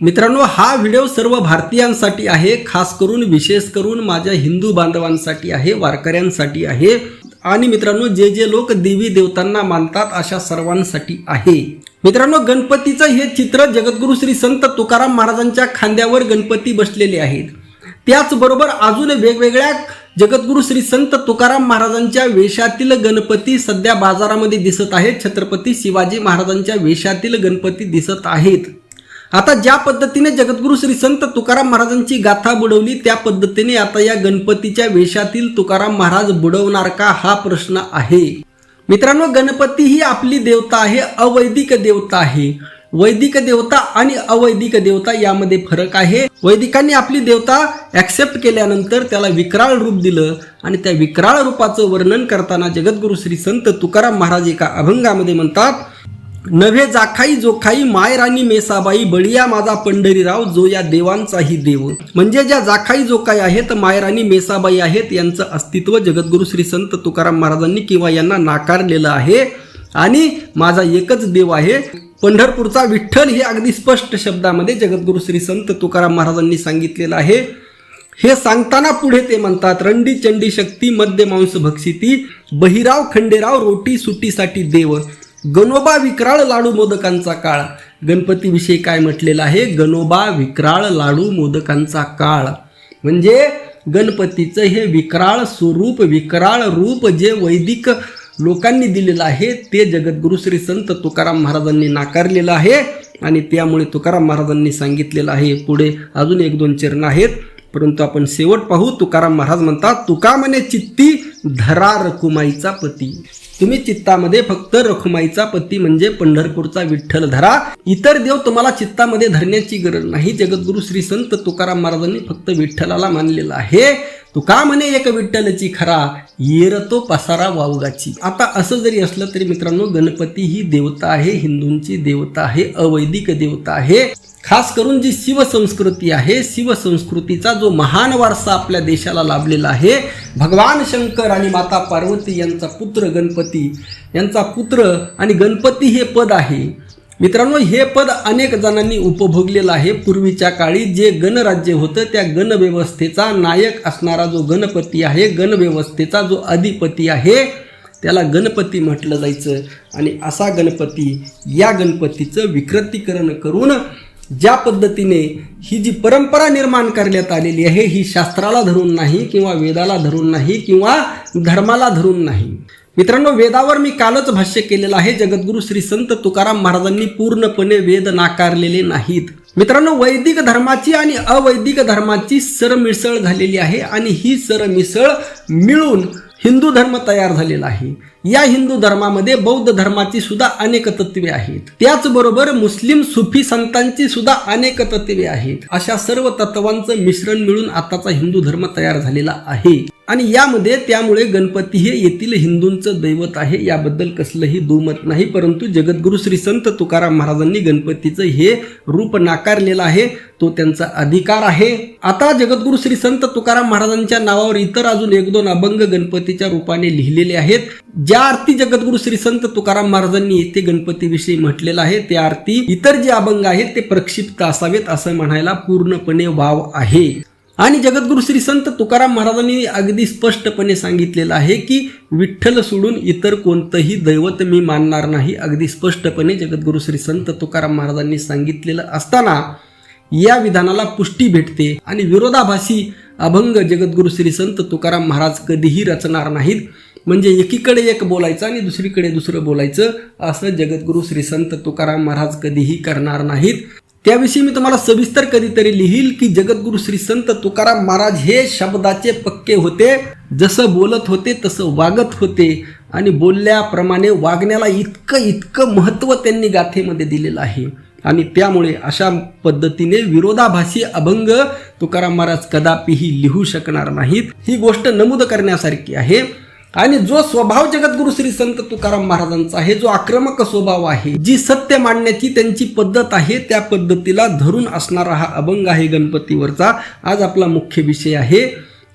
मित्रांनो हा व्हिडिओ सर्व भारतीयांसाठी आहे खास करून विशेष करून माझ्या हिंदू बांधवांसाठी आहे वारकऱ्यांसाठी आहे. आणि मित्रांनो जे जे लोक देवी देवतांना मानतात अशा सर्वांसाठी आहे. मित्रांनो गणपतीचं हे चित्र जगद्गुरु श्री संत तुकाराम महाराजांच्या खांद्यावर गणपती बसलेले आहेत. त्याचबरोबर अजून वेगवेगळ्या जगद्गुरु श्री संत तुकाराम महाराजांच्या वेशातील गणपती सध्या बाजारामध्ये दिसत आहेत. छत्रपती शिवाजी महाराजांच्या वेशातील गणपती दिसत आहेत. आता ज्या पद्धतीने जगद्गुरू श्री संत तुकाराम महाराजांची गाथा बुडवली त्या पद्धतीने आता या गणपतीच्या वेशातील तुकाराम महाराज बुडवणार का हा प्रश्न आहे. मित्रांनो गणपती ही आपली देवता आहे अवैदिक देवता आहे. वैदिक देवता आणि अवैदिक देवता यामध्ये फरक आहे. वैदिकांनी आपली देवता ऍक्सेप्ट केल्यानंतर त्याला विक्राळ रूप दिलं आणि त्या विक्राळ रूपाचं वर्णन करताना जगद्गुरू श्री संत तुकाराम महाराज एका अभंगामध्ये म्हणतात नव्हे जाखाई जोखाई मायराणी मेसाबाई बळिया माझा पंढरीराव जो या देवांचाही देव. म्हणजे ज्या जाखाई जोखाई आहेत मायराणी मेसाबाई आहेत यांचं अस्तित्व जगद्गुरु श्री संत तुकाराम महाराजांनी किंवा यांना नाकारलेलं आहे. आणि माझा एकच देव आहे. पंढरपूरचा विठ्ठल हे अगदी स्पष्ट शब्दामध्ये जगद्गुरु श्री संत तुकाराम महाराजांनी सांगितलेलं आहे. हे सांगताना पुढे ते म्हणतात रंडी चंडी शक्ती मध्य मांस भक्षिती बहिराव खंडेराव रोटी सुटीसाठी देव. गणोबा विक्राळ लाडू मोदकांचा काळ. गणपतीविषयी काय म्हटलेलं आहे? गणोबा विक्राळ लाडू मोदकांचा काळ. म्हणजे गणपतीचं हे विक्राळ स्वरूप विक्राळ रूप जे वैदिक लोकांनी दिलेलं आहे ते जगद्गुरु श्री संत तुकाराम महाराजांनी नाकारलेलं आहे. आणि त्यामुळे तुकाराम महाराजांनी सांगितलेलं आहे पुढे अजून एक दोन चरण आहेत. परंतु आपण शेवट पाहू तुकाराम महाराज म्हणतात तुका म्हणे चित्ती धरा रखुमाईचा पती. तुम्ही चित्तामध्ये फक्त रखुमाईचा पती म्हणजे पंढरपूरचा विठ्ठल धरा. इतर देव तुम्हाला चित्तामध्ये धरण्याची गरज नाही. जगद्गुरु श्री संत तुकाराम महाराजांनी फक्त विठ्ठलाला मानलेलं आहे. तुका म्हणे एक विठ्ठलची खरा? येरतो पसारा वावगाची. आता असं जरी असलं तरी मित्रांनो गणपती ही देवता आहे हिंदूंची देवता आहे अवैदिक देवता आहे. खास करून जी शिवसंस्कृती आहे शिवसंस्कृतीचा जो महान वारसा आपल्या देशाला लाभलेला आहे भगवान शंकर आणि माता पार्वती यांचा पुत्र गणपती यांचा पुत्र आणि गणपती हे पद आहे. मित्रांनो हे पद अनेक जणांनी उपभोगलेलं आहे. पूर्वीच्या काळी जे गणराज्य होतं त्या गणव्यवस्थेचा नायक असणारा जो गणपती आहे गणव्यवस्थेचा जो अधिपती आहे त्याला गणपती म्हटलं जायचं. आणि असा गणपती या गणपतीचं विकृतीकरण करून ज्या पद्धतीने ही जी परंपरा निर्माण करण्यात आलेली आहे ही शास्त्राला धरून नाही किंवा वेदाला धरून नाही किंवा धर्माला धरून नाही मित्रांनो वेदावर मी कालच भाष्य केलेलं आहे. जगद्गुरू श्री संत तुकाराम महाराजांनी पूर्णपणे वेद नाकारलेले नाहीत. मित्रांनो वैदिक धर्माची आणि अवैदिक धर्माची सरमिसळ झालेली आहे आणि ही सरमिसळ मिळून हिंदू धर्म तयार झालेला आहे. या हिंदू धर्मामध्ये बौद्ध धर्माची सुद्धा अनेक तत्वे आहेत. त्याचबरोबर मुस्लिम सुफी संतांची सुद्धा अनेक तत्वे आहेत. अशा सर्व तत्वांचं मिश्रण मिळून आताचा हिंदू धर्म तयार झालेला आहे. आणि यामध्ये त्यामुळे गणपती हे येथील हिंदूंचं दैवत आहे. याबद्दल कसलंही दुमत नाही परंतु जगद्गुरू श्री संत तुकाराम महाराजांनी गणपतीचं हे रूप नाकारलेलं आहे. तो त्यांचा अधिकार आहे. आता जगद्गुरु श्री संत तुकाराम महाराजांच्या नावावर इतर अजून एक दोन अभंग गणपतीच्या रूपाने लिहिलेले आहेत. ज्या आरती जगद्गुरु श्री संत तुकाराम महाराजांनी येथे गणपतीविषयी म्हटलेलं आहे त्या आरती इतर जे अभंग आहेत ते प्रक्षिप्त असावेत असं म्हणायला पूर्णपणे वाव आहे. आणि जगद्गुरु श्री संत तुकाराम महाराजांनी अगदी स्पष्टपणे सांगितलेलं आहे की विठ्ठल सोडून इतर कोणतंही दैवत मी मानणार नाही. अगदी स्पष्टपणे जगद्गुरु श्री संत तुकाराम महाराजांनी सांगितलेलं असताना या विधानाला पुष्टी भेटते आणि विरोधाभासी अभंग जगद्गुरु श्री संत तुकाराम महाराज कधीही रचणार नाहीत. म्हणजे एकीकडे एक बोलायचं आणि दुसरीकडे दुसरं बोलायचं असं जगद्गुरु श्री संत तुकाराम महाराज कधीही करणार नाहीत. त्याविषयी मी तुम्हाला सविस्तर कधीतरी लिहील की जगद्गुरु श्री संत तुकाराम महाराज हे शब्दाचे पक्के होते जसं बोलत होते तसं वागत होते. आणि बोलल्याप्रमाणे वागण्याला इतकं इतकं महत्त्व त्यांनी गाथेमध्ये दिलेलं आहे. आणि त्यामुळे अशा पद्धतीने विरोधाभासी अभंग तुकाराम महाराज कदापिही लिहू शकणार नाहीत. ही गोष्ट नमूद करण्यासारखी आहे. आणि जो स्वभाव जगद्गुरु श्री संत तुकाराम महाराजांचा आहे जो आक्रमक स्वभाव आहे जी सत्य मांडण्याची त्यांची पद्धत आहे त्या पद्धतीला धरून असणारा हा अभंग आहे गणपतीवरचा. आज आपला मुख्य विषय आहे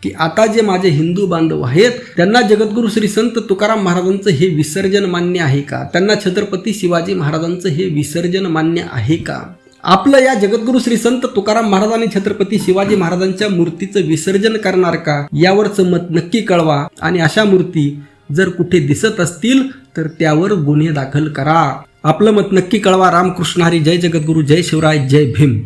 की आता जे माझे हिंदू बांधव आहेत त्यांना जगद्गुरु श्री संत तुकाराम महाराजांचं हे विसर्जन मान्य आहे का? त्यांना छत्रपती शिवाजी महाराजांचं हे विसर्जन मान्य आहे का? आपलं या जगद्गुरु श्री संत तुकाराम महाराज आणि छत्रपती शिवाजी महाराजांच्या मूर्तीचं विसर्जन करणार का? यावरचं मत नक्की कळवा. आणि अशा मूर्ती जर कुठे दिसत असतील तर त्यावर गुन्हे दाखल करा. आपलं मत नक्की कळवा. रामकृष्ण हरी जय जगद्गुरु जय शिवराय जय भीम.